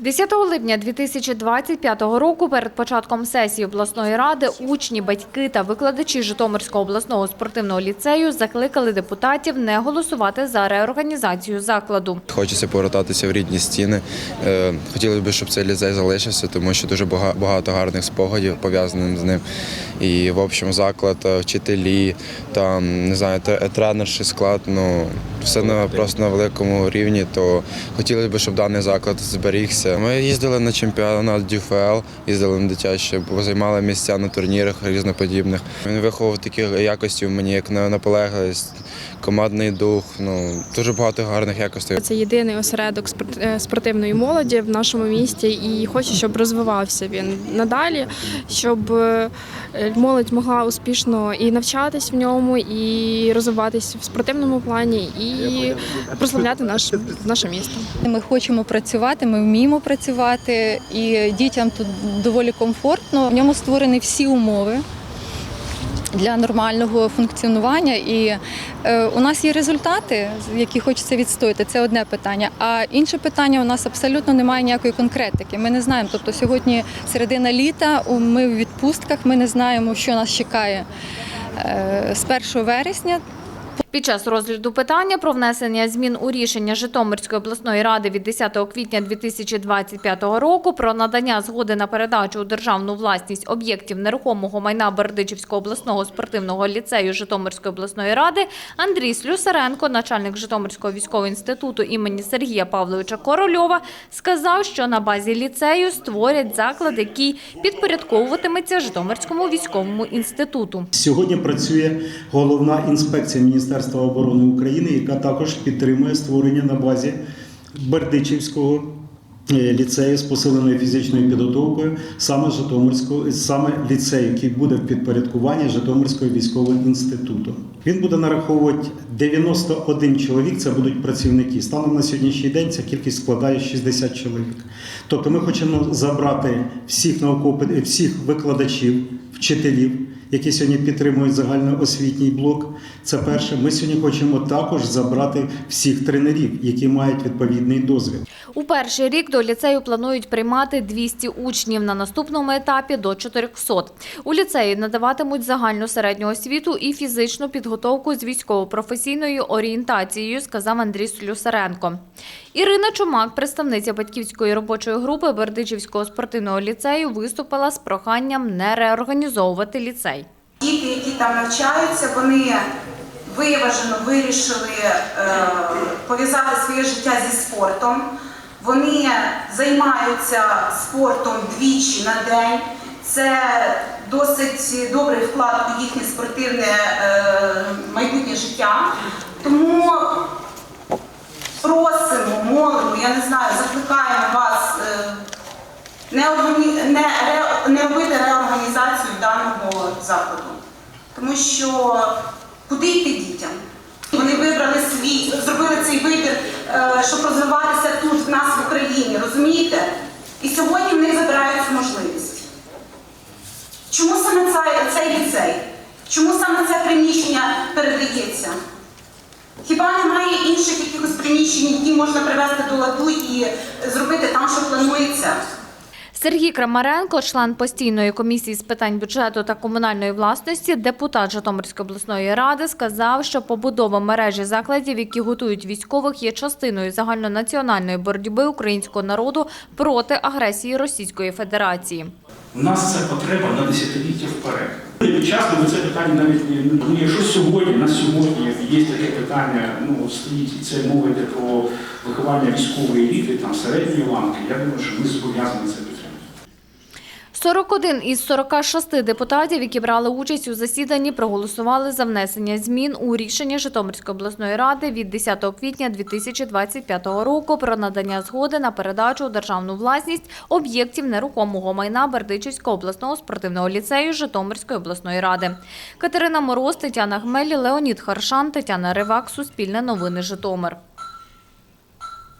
10 липня 2025 року перед початком сесії обласної ради учні, батьки та викладачі Житомирського обласного спортивного ліцею закликали депутатів не голосувати за реорганізацію закладу. Хочеться повертатися в рідні стіни. Е, Хотілося б, щоб цей ліцей залишився, тому що дуже багато гарних спогадів пов'язаних з ним. І в общем заклад, е, вчителі, там не знаю, тренерший склад, ну все на просто на великому рівні. То хотілося б, щоб даний заклад зберігся. Ми їздили на чемпіонат ДЮФЛ, їздили на дитячі, займали місця на турнірах різноподібних. Він виховав такі якості в мені, як на- наполегливість, командний дух. Ну дуже багато гарних якостей. Це єдиний осередок е, спортивної молоді в нашому місті, і хочу, щоб розвивався він надалі, щоб е, молодь могла успішно і навчатись в ньому, і розвиватись в спортивному плані, і прославляти наш наше місто. Ми хочемо працювати, ми вміємо працювати, і дітям тут доволі комфортно. В ньому створені всі умови для нормального функціонування. І е, у нас є результати, які хочеться відстояти. Це одне питання. А інше питання у нас абсолютно немає ніякої конкретики. Ми не знаємо. Тобто сьогодні середина літа, ми в відпустках, ми не знаємо, що нас чекає е, з 1 вересня. Під час розгляду питання про внесення змін у рішення Житомирської обласної ради від 10 квітня 2025 року про надання згоди на передачу у державну власність об'єктів нерухомого майна Бердичівського обласного спортивного ліцею Житомирської обласної ради Андрій Слюсаренко, начальник Житомирського військового інституту імені Сергія Павловича Корольова, сказав, що на базі ліцею створять заклад, який підпорядковуватиметься Житомирському військовому інституту. Сьогодні працює головна інспекція Міністерства оборони України, яка також підтримує створення на базі Бердичівського е, ліцею з посиленою фізичною підготовкою, саме Житомирського, саме ліцею, який буде в підпорядкуванні Житомирського військового інституту. Він буде нараховувати 91 чоловік. Це будуть працівники. Станом на сьогоднішній день ця кількість складає 60 чоловік. Тобто, ми хочемо забрати всіх науково всіх викладачів, вчителів, які сьогодні підтримують загальноосвітній блок. Це перше. Ми сьогодні хочемо також забрати всіх тренерів, які мають відповідний досвід. У перший рік до ліцею планують приймати 200 учнів, на наступному етапі – до 400. У ліцеї надаватимуть загальну середню освіту і фізичну підготовку з військово-професійною орієнтацією, сказав Андрій Слюсаренко. Ірина Чумак, представниця батьківської робочої групи Бердичівського спортивного ліцею, виступила з проханням не реорганізовувати ліцей. Діти, які там навчаються, вони виважено вирішили е, пов'язати своє життя зі спортом. Вони займаються спортом двічі на день. Це досить добрий вклад у їхнє спортивне е, майбутнє життя. Тому просимо, молимо, я не знаю, закликаємо вас е, не, робити реорганізацію даного закладу. Тому що куди йти дітям? Вони вибрали свій, зробили цей вибір, е, щоб розвиватися тут, в нас в Україні, розумієте? І сьогодні в них забирають цю можливість. Чому саме цей ліцей? Чому саме це приміщення передається? Хіба немає інших якихось приміщень, які можна привести до ладу і зробити там, що планується? Сергій Крамаренко, член постійної комісії з питань бюджету та комунальної власності, депутат Житомирської обласної ради, сказав, що побудова мережі закладів, які готують військових, є частиною загальнонаціональної боротьби українського народу проти агресії Російської Федерації. У нас це потреба на десятиліття вперед. І Часто ви це питання навіть не ну, якщо сьогодні, на сьогодні є таке питання, ну стоїть і це мова йде про виховання військової еліти, там середньої ланки. Я думаю, що ми зобов'язані це. 41 із 46 депутатів, які брали участь у засіданні, проголосували за внесення змін у рішення Житомирської обласної ради від 10 квітня 2025 року про надання згоди на передачу у державну власність об'єктів нерухомого майна Бердичівського обласного спортивного ліцею Житомирської обласної ради. Катерина Мороз, Тетяна Гмель, Леонід Харшан, Тетяна Ривак, Суспільне новини Житомир.